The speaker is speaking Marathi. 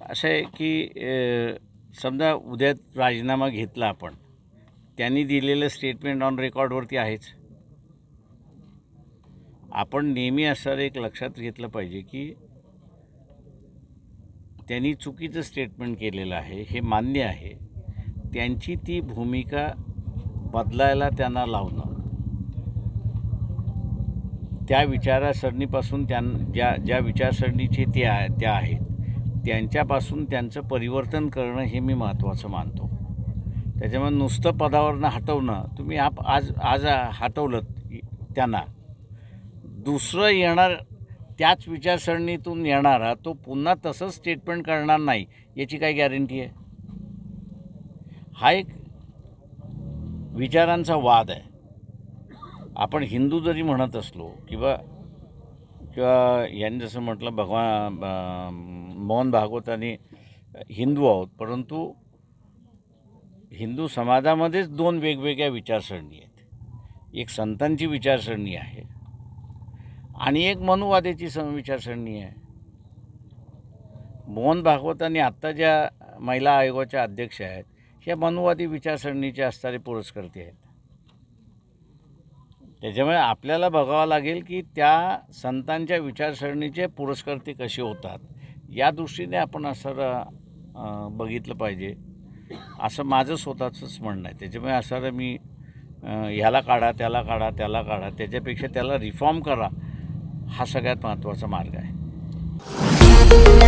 असं आहे की समजा उद्या राजीनामा घेतला आपण त्यांनी दिलेलं स्टेटमेंट ऑन रेकॉर्डवरती आहेच. आपण नेहमी असं एक लक्षात घेतलं पाहिजे की त्यांनी चुकीचं स्टेटमेंट केलेलं आहे हे मान्य आहे. त्यांची ती भूमिका बदलायला त्यांना लावणं. त्या विचारसरणीपासून त्यां ज्या ज्या विचारसरणीचे ते आहे त्या आहेत. त्यांच्यापासून त्यांचं परिवर्तन करणं हे मी महत्त्वाचं मानतो. त्याच्यामुळे नुसतं पदावरनं हटवणं तुम्ही आप आज आज हटवलं त्यांना. दुसरं येणार त्याच विचारसरणीतून येणारा तो पुन्हा तसंच स्टेटमेंट करणार नाही याची काय गॅरंटी आहे? हा एक विचारांचा वाद आहे. आपण हिंदू जरी म्हणत असलो किंवा किंवा यांनी जसं म्हटलं भगवान मोहन भागवत आणि हिंदू आहोत परंतु हिंदू समाजामध्येच दोन वेगवेगळ्या विचारसरणी आहेत. एक संतांची विचारसरणी आहे आणि एक मनुवादेची सम विचारसरणी आहे. मोहन भागवत आणि आत्ता ज्या महिला आयोगाच्या अध्यक्ष आहेत ह्या मनुवादी विचारसरणीचे असणारे पुरस्कर्ते आहेत. त्याच्यामुळे आपल्याला बघावं लागेल की त्या संतांच्या विचारसरणीचे पुरस्कर्ते कसे होतात. या दृष्टीने आपण असं बघितलं पाहिजे. असं माझं स्वतःचंच म्हणणं आहे. त्याच्यामुळे असं मी ह्याला काढा त्याला काढा त्याला काढा. त्याच्यापेक्षा त्याला रिफॉर्म करा हा सगळ्यात महत्त्वाचा मार्ग आहे.